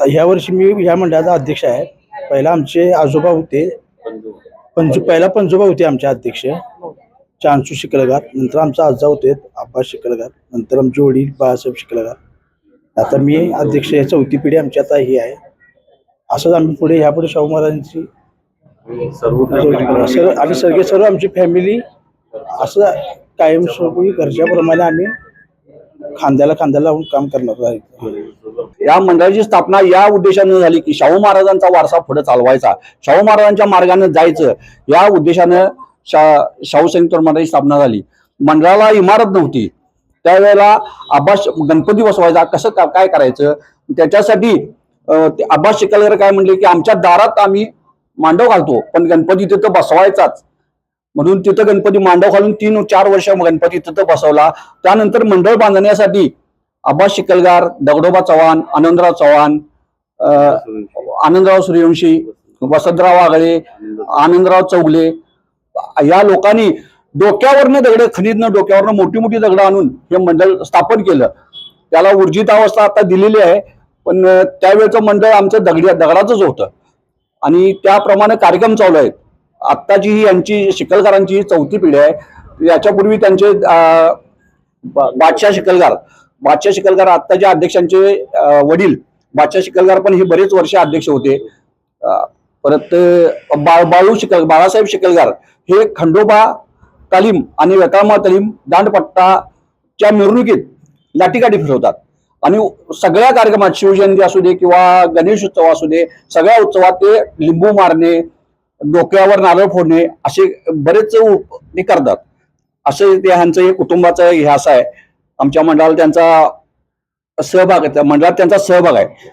ह्या वर्षी मी ह्या मंडळाचा अध्यक्ष आहे. पहिला आमचे आजोबा होते. पंजू पहिला पंजोबा होते आमचे अध्यक्ष. चांचू शिकलगार नंतर आमचा आजा होते आब्बा शिकलगार नंतर आमचे वडील बाळासाहेब शिकलगार आता मी अध्यक्ष या चौथी पिढी आमची आता ही आहे. असंच आम्ही पुढे ह्यापुढे शाहू महाराजांची सर्व आणि सगळे सर्व आमची फॅमिली असं कायमस्वरूपी घरच्याप्रमाणे आम्ही खांद्याला खांद्याला लावून काम करणार आहे. या मंडळाची स्थापना या उद्देशानं झाली की शाहू महाराजांचा वारसा पुढे चालवायचा. शाहू महाराजांच्या मार्गाने जायचं. या उद्देशानं शा शाहू संयुक्त मंडळाची स्थापना झाली. मंडळाला इमारत नव्हती. त्यावेळेला आबास गणपती बसवायचा. कसं का- काय करायचं? त्याच्यासाठी अं, आबास शिकलकर काय म्हणले की आमच्या दारात आम्ही मांडव घालतो. पण गणपती तिथं बसवायचाच. म्हणून तिथं गणपती मांडव घालून तीन चार वर्ष गणपती तिथं बसवला. त्यानंतर मंडळ बांधण्यासाठी अब्बास शिकलगार दगडोबा चव्हाण आनंदराव चव्हाण आनंदराव सूर्यवंशी वसंतराव आगळे आनंदराव चौगले या लोकांनी डोक्यावरनं दगड खनिजनं डोक्यावरनं मोठी मोठी दगडं आणून हे मंडळ स्थापन केलं. त्याला ऊर्जित अवस्था आता दिलेली आहे पण त्यावेळेचं मंडळ आमचं दगड्या दगडाचंच होतं. आणि त्याप्रमाणे कार्यक्रम चालू आहेत. आत्ताची ही यांची शिकलगारांची ही चौथी पिढी आहे. याच्यापूर्वी त्यांचे बादशाह शिकलगार बादशाह शिकलगार आत्ताच्या अध्यक्षांचे वडील बादशाह शिकलगार पण हे बरेच वर्ष अध्यक्ष होते. परत बा बाळू शिकल बाळासाहेब शिकलगार हे खंडोबा तालीम आणि वेकाळमा तालीम दांडपट्टाच्या मिरवणुकीत लाठीकाठी फिरवतात. आणि सगळ्या कार्यक्रमात शिवजयंती असू दे किंवा गणेश उत्सव असू दे सगळ्या उत्सवात ते लिंबू मारणे डोक्यावर नारळ फोडणे असे बरेच उप- ते करतात. असं ते ह्यांचं एक कुटुंबाचा इतिहास आहे. आमच्या मंडळाला त्यांचा सहभाग आहे. त्या मंडळात त्यांचा सहभाग आहे.